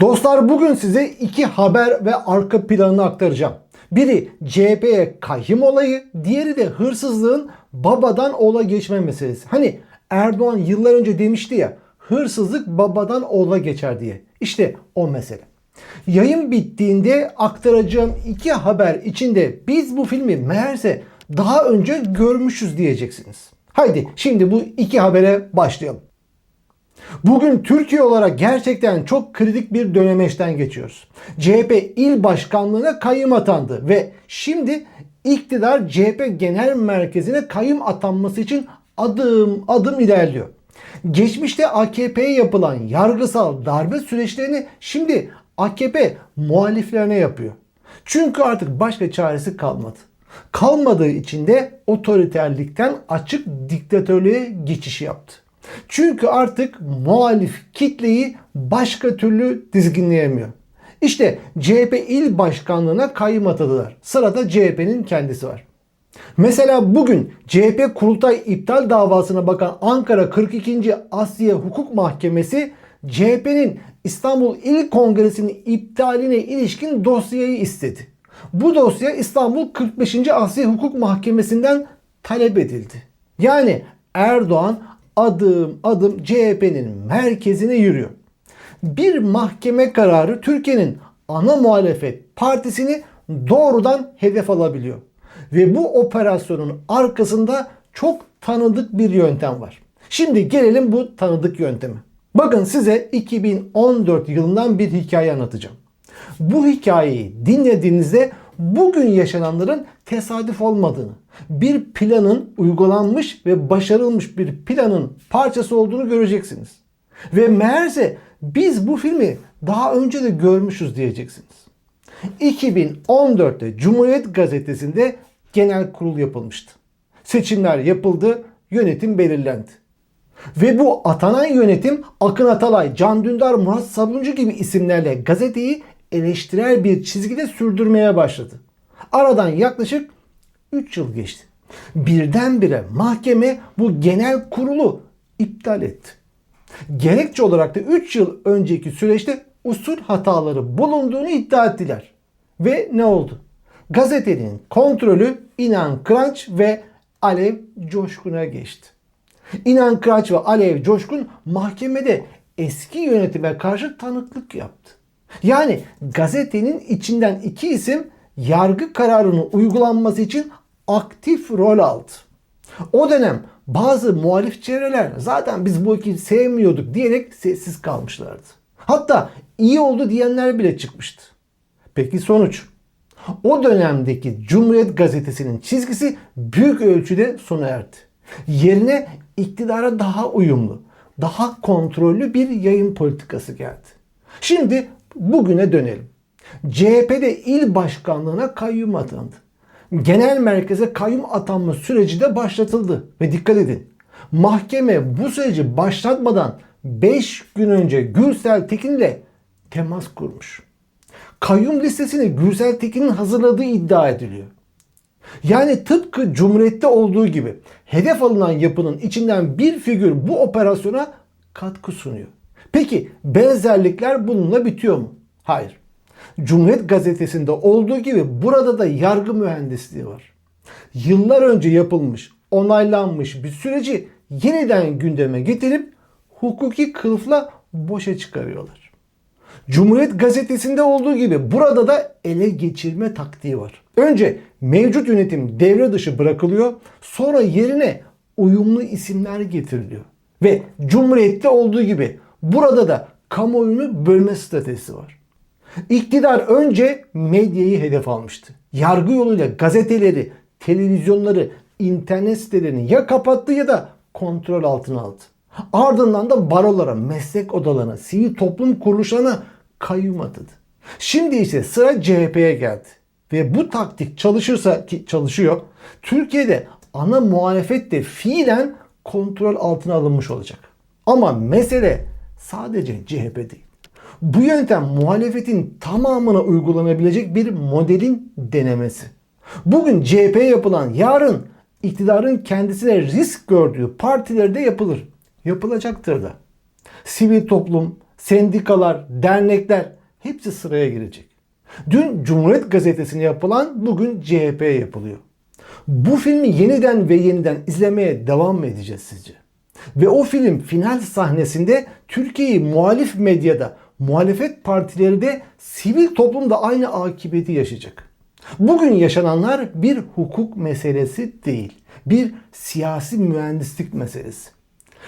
Dostlar bugün size iki haber ve arka planını aktaracağım. Biri CHP'ye kayyım olayı, diğeri de hırsızlığın babadan oğula geçme meselesi. Hani Erdoğan yıllar önce demişti ya hırsızlık babadan oğula geçer diye. İşte o mesele. Yayın bittiğinde aktaracağım iki haber içinde biz bu filmi meğerse daha önce görmüşüz diyeceksiniz. Haydi şimdi bu iki habere başlayalım. Bugün Türkiye olarak gerçekten çok kritik bir dönemeçten geçiyoruz. CHP il başkanlığına kayyım atandı ve şimdi iktidar CHP genel merkezine kayyım atanması için adım adım ilerliyor. Geçmişte AKP'ye yapılan yargısal darbe süreçlerini şimdi AKP muhaliflerine yapıyor. Çünkü artık başka çaresi kalmadı. Kalmadığı için de otoriterlikten açık diktatörlüğe geçiş yaptı. Çünkü artık muhalif kitleyi başka türlü dizginleyemiyor. İşte CHP il başkanlığına kayyım atadılar. Sırada CHP'nin kendisi var. Mesela bugün CHP kurultay iptal davasına bakan Ankara 42. Asliye Hukuk Mahkemesi CHP'nin İstanbul İl Kongresi'nin iptaline ilişkin dosyayı istedi. Bu dosya İstanbul 45. Asliye Hukuk Mahkemesi'nden talep edildi. Yani Erdoğan adım adım CHP'nin merkezine yürüyor. Bir mahkeme kararı Türkiye'nin ana muhalefet partisini doğrudan hedef alabiliyor. Ve bu operasyonun arkasında çok tanıdık bir yöntem var. Şimdi gelelim bu tanıdık yönteme. Bakın size 2014 yılından bir hikaye anlatacağım. Bu hikayeyi dinlediğinizde bugün yaşananların tesadüf olmadığını, bir planın uygulanmış ve başarılmış bir planın parçası olduğunu göreceksiniz. Ve meğerse biz bu filmi daha önce de görmüşüz diyeceksiniz. 2014'te Cumhuriyet Gazetesi'nde genel kurul yapılmıştı. Seçimler yapıldı, yönetim belirlendi. Ve bu atanan yönetim Akın Atalay, Can Dündar, Murat Sabuncu gibi isimlerle gazeteyi eleştirel bir çizgide sürdürmeye başladı. Aradan yaklaşık 3 yıl geçti. Birdenbire mahkeme bu genel kurulu iptal etti. Gerekçe olarak da 3 yıl önceki süreçte usul hataları bulunduğunu iddia ettiler. Ve ne oldu? Gazetenin kontrolü İnan Kıranç ve Alev Coşkun'a geçti. İnan Kıraç ve Alev Coşkun mahkemede eski yönetime karşı tanıklık yaptı. Yani gazetenin içinden iki isim yargı kararının uygulanması için aktif rol aldı. O dönem bazı muhalif çevreler zaten biz bu ekibi sevmiyorduk diyerek sessiz kalmışlardı. Hatta iyi oldu diyenler bile çıkmıştı. Peki sonuç? O dönemdeki Cumhuriyet Gazetesi'nin çizgisi büyük ölçüde sona erdi. Yerine iktidara daha uyumlu, daha kontrollü bir yayın politikası geldi. Şimdi bugüne dönelim. CHP'de il başkanlığına kayyum atandı. Genel merkeze kayyum atanma süreci de başlatıldı. Ve dikkat edin. Mahkeme bu süreci başlatmadan 5 gün önce Gürsel Tekin ile temas kurmuş. Kayyum listesini Gürsel Tekin'in hazırladığı iddia ediliyor. Yani tıpkı Cumhuriyet'te olduğu gibi hedef alınan yapının içinden bir figür bu operasyona katkı sunuyor. Peki benzerlikler bununla bitiyor mu? Hayır. Cumhuriyet Gazetesi'nde olduğu gibi burada da yargı mühendisliği var. Yıllar önce yapılmış, onaylanmış bir süreci yeniden gündeme getirip hukuki kılıfla boşa çıkarıyorlar. Cumhuriyet Gazetesi'nde olduğu gibi burada da ele geçirme taktiği var. Önce mevcut yönetim devre dışı bırakılıyor, sonra yerine uyumlu isimler getiriliyor. Ve Cumhuriyet'te olduğu gibi burada da kamuoyunu bölme stratejisi var. İktidar önce medyayı hedef almıştı. Yargı yoluyla gazeteleri, televizyonları, internet sitelerini ya kapattı ya da kontrol altına aldı. Ardından da barolara, meslek odalarına, sivil toplum kuruluşlarına kayyum atadı. Şimdi ise sıra CHP'ye geldi. Ve bu taktik çalışırsa ki çalışıyor, Türkiye'de ana muhalefet de fiilen kontrol altına alınmış olacak. Ama mesele sadece CHP değil. Bu yöntem muhalefetin tamamına uygulanabilecek bir modelin denemesi. Bugün CHP yapılan yarın iktidarın kendisine risk gördüğü partilerde yapılır. Yapılacaktır da. Sivil toplum, sendikalar, dernekler hepsi sıraya girecek. Dün Cumhuriyet Gazetesi'ne yapılan bugün CHP yapılıyor. Bu filmi yeniden ve yeniden izlemeye devam mı edeceğiz sizce? Ve o film final sahnesinde Türkiye'yi muhalif medyada, muhalefet partileri de sivil toplumda aynı akıbeti yaşayacak. Bugün yaşananlar bir hukuk meselesi değil, bir siyasi mühendislik meselesi.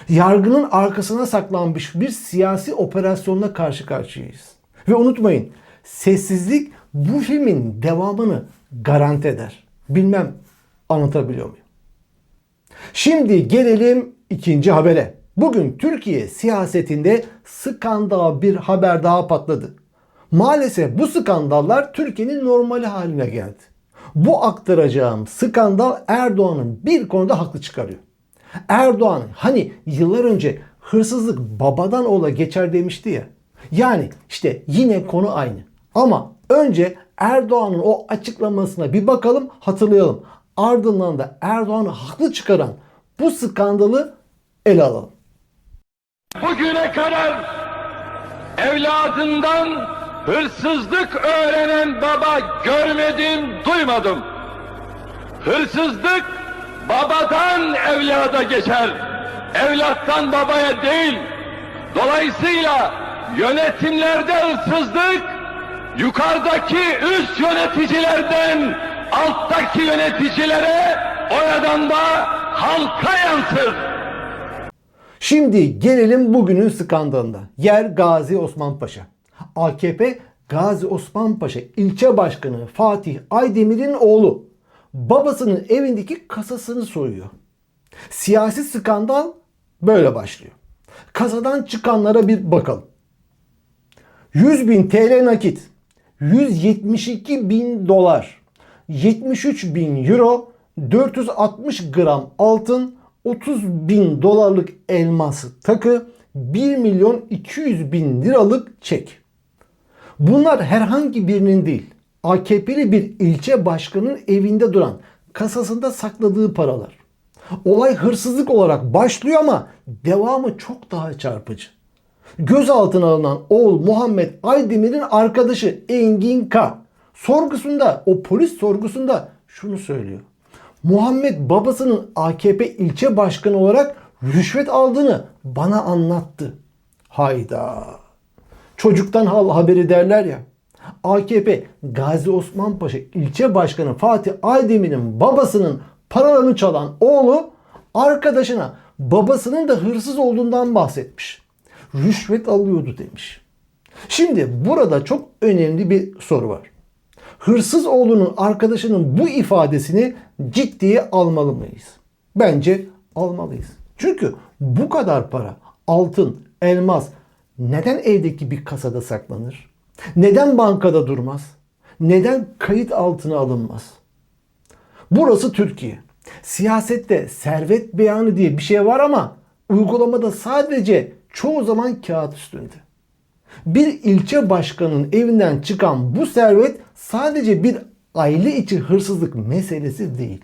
Yargının arkasına saklanmış bir siyasi operasyonla karşı karşıyayız. Ve unutmayın, sessizlik bu filmin devamını garanti eder. Bilmem anlatabiliyor muyum? Şimdi gelelim ikinci habere. Bugün Türkiye siyasetinde skandal bir haber daha patladı. Maalesef bu skandallar Türkiye'nin normali haline geldi. Bu aktaracağım skandal Erdoğan'ın bir konuda haklı çıkarıyor. Erdoğan hani yıllar önce hırsızlık babadan oğula geçer demişti ya. Yani işte yine konu aynı. Ama önce Erdoğan'ın o açıklamasına bir bakalım hatırlayalım. Ardından da Erdoğan'ı haklı çıkaran bu skandalı ele alalım. Bugüne kadar evladından hırsızlık öğrenen baba görmedim, duymadım. Hırsızlık babadan evlada geçer. Evlattan babaya değil. Dolayısıyla yönetimlerde hırsızlık yukarıdaki üst yöneticilerden alttaki yöneticilere oradan da halka yansır. Şimdi gelelim bugünün skandalına. Yer Gazi Osman Paşa. AKP Gazi Osman Paşa ilçe başkanı Fatih Aydemir'in oğlu babasının evindeki kasasını soyuyor. Siyasi skandal böyle başlıyor. Kasadan çıkanlara bir bakalım. 100 bin TL nakit, 172 bin dolar, 73 bin euro, 460 gram altın, 30 bin dolarlık elmas takı, 1 milyon 200 bin liralık çek. Bunlar herhangi birinin değil, AKP'li bir ilçe başkanının evinde duran kasasında sakladığı paralar. Olay hırsızlık olarak başlıyor ama devamı çok daha çarpıcı. Gözaltına alınan oğul Muhammed Aydemir'in arkadaşı Engin K. Sorgusunda, o polis sorgusunda şunu söylüyor. Muhammed babasının AKP ilçe başkanı olarak rüşvet aldığını bana anlattı. Hayda. Çocuktan hal haberi derler ya. AKP Gazi Osman Paşa ilçe başkanı Fatih Aydemir'in babasının paralarını çalan oğlu arkadaşına babasının da hırsız olduğundan bahsetmiş. Rüşvet alıyordu demiş. Şimdi burada çok önemli bir soru var. Hırsız oğlunun arkadaşının bu ifadesini ciddiye almalı mıyız? Bence almalıyız. Çünkü bu kadar para, altın, elmas neden evdeki bir kasada saklanır? Neden bankada durmaz? Neden kayıt altına alınmaz? Burası Türkiye. Siyasette servet beyanı diye bir şey var ama uygulamada sadece çoğu zaman kağıt üstünde. Bir ilçe başkanının evinden çıkan bu servet sadece bir aile içi hırsızlık meselesi değil.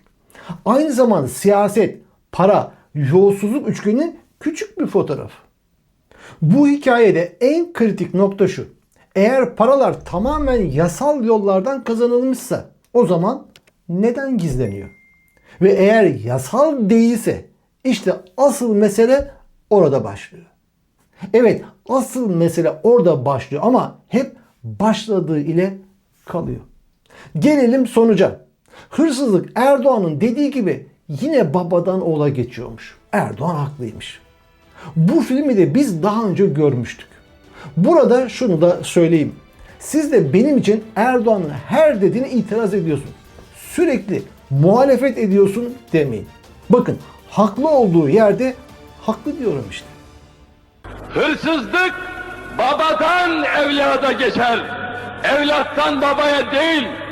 Aynı zamanda siyaset, para, yolsuzluk üçgeninin küçük bir fotoğrafı. Bu hikayede en kritik nokta şu. Eğer paralar tamamen yasal yollardan kazanılmışsa o zaman neden gizleniyor? Ve eğer yasal değilse işte asıl mesele orada başlıyor. Evet asıl mesele orada başlıyor ama hep başladığı ile kalıyor. Gelelim sonuca. Hırsızlık Erdoğan'ın dediği gibi yine babadan oğula geçiyormuş. Erdoğan haklıymış. Bu filmi de biz daha önce görmüştük. Burada şunu da söyleyeyim. Siz de benim için Erdoğan'ın her dediğine itiraz ediyorsun. Sürekli muhalefet ediyorsun demeyin. Bakın haklı olduğu yerde haklı diyorum işte. Hırsızlık babadan evlada geçer. Evlattan babaya değil.